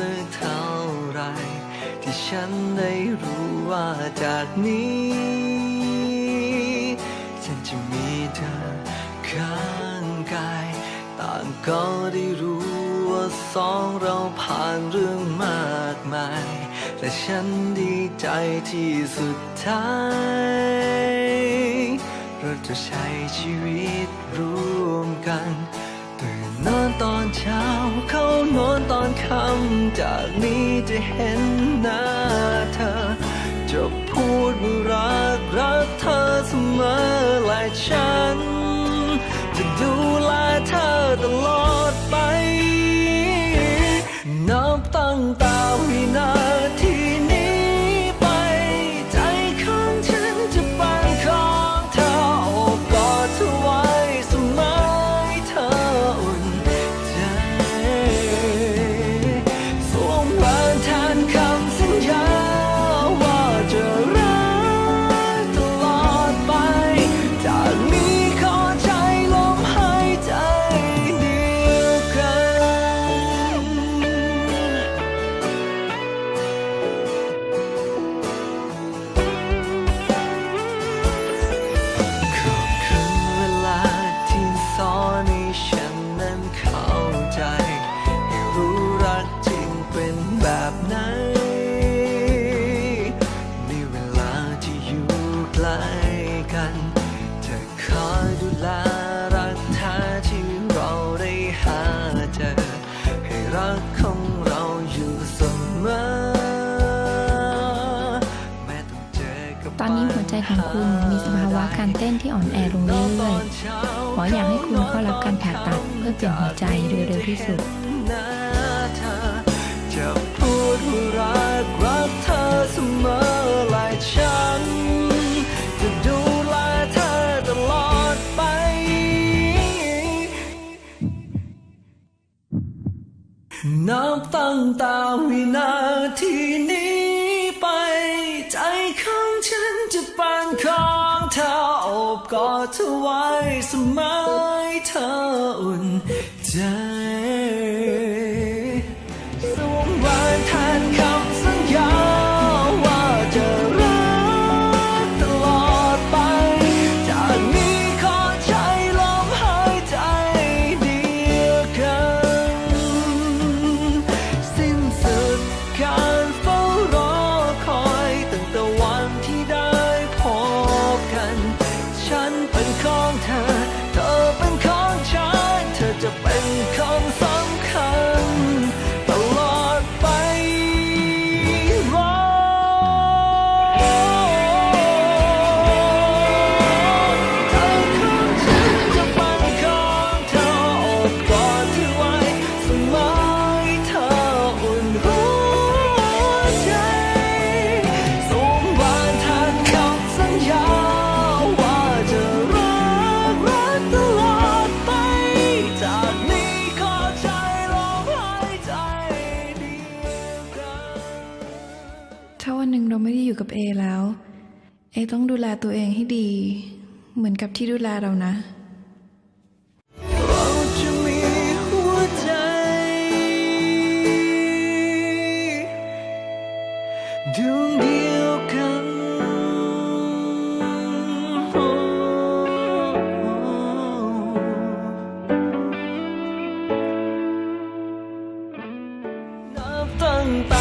สักเท่าไร ที่ฉันได้รู้ว่าจากนี้ ฉันจะมีเธอข้างกาย ต่างก็ได้รู้ว่าสองเราผ่านเรื่องมากมาย และฉันดีใจที่สุดท้ายเราจะใช้ชีวิตร่วมกัน ตื่นนอนตอนเช้า ค่ำจากนี้จะเห็นหน้าเธอ จะพูดว่ารักรักเธอเสมอและฉัน จะดูแลเธอตลอดไป นับตั้งแต่ แบบไหน ในเวลาที่อยู่ใกล้กันจะคอยดูแลรักแท้ที่เราได้หาเจอ ให้รักของเราอยู่เสมอตอนนี้หัวใจของคุณมีสภาวะการเต้นที่อ่อนแอลงเรื่อยๆ หมออยากให้คุณเข้ารับการผ่าตัดเพื่อเปลี่ยนหัวใจโดยเร็วที่สุดจะพูด ว่ารักรักเธอเสมอและฉัน จะดูแลเธอตลอดไป นับตั้งแต่วินาทีนี้ไป ใจของฉันจะเป็นของเธอโอบกอดเธอไว้เสมอให้เธออุ่นใจ หนึ่งเราไม่ได้อยู่กับเอแล้ว เอต้องดูแลตัวเองให้ดี เหมือนกับที่ดูแลเรานะตั้งแต่